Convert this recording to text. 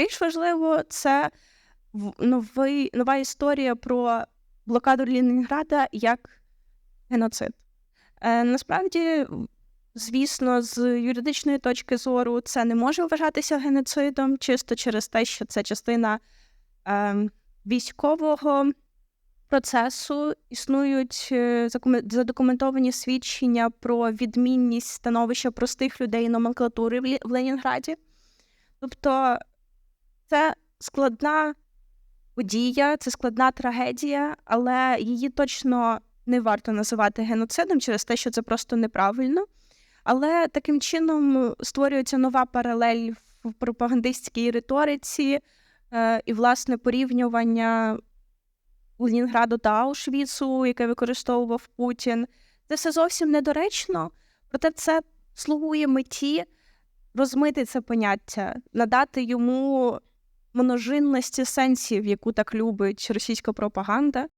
Більш важливо, це новий, нова історія про блокаду Ленінграда як геноцид. Е, насправді, звісно, з юридичної точки зору це не може вважатися геноцидом, чисто через те, що це частина е, військового процесу. Існують е, задокументовані свідчення про відмінність становища простих людей номенклатури в Ленінграді. Тобто це складна подія, це складна трагедія, але її точно не варто називати геноцидом через те, що це просто неправильно. Але таким чином створюється нова паралель в пропагандистській риториці е, і, власне, порівнювання Ленінграду та Аушвіцу, яке використовував Путін. Це все зовсім недоречно, проте це слугує меті розмити це поняття, надати йому множинності сенсів, яку так любить російська пропаганда.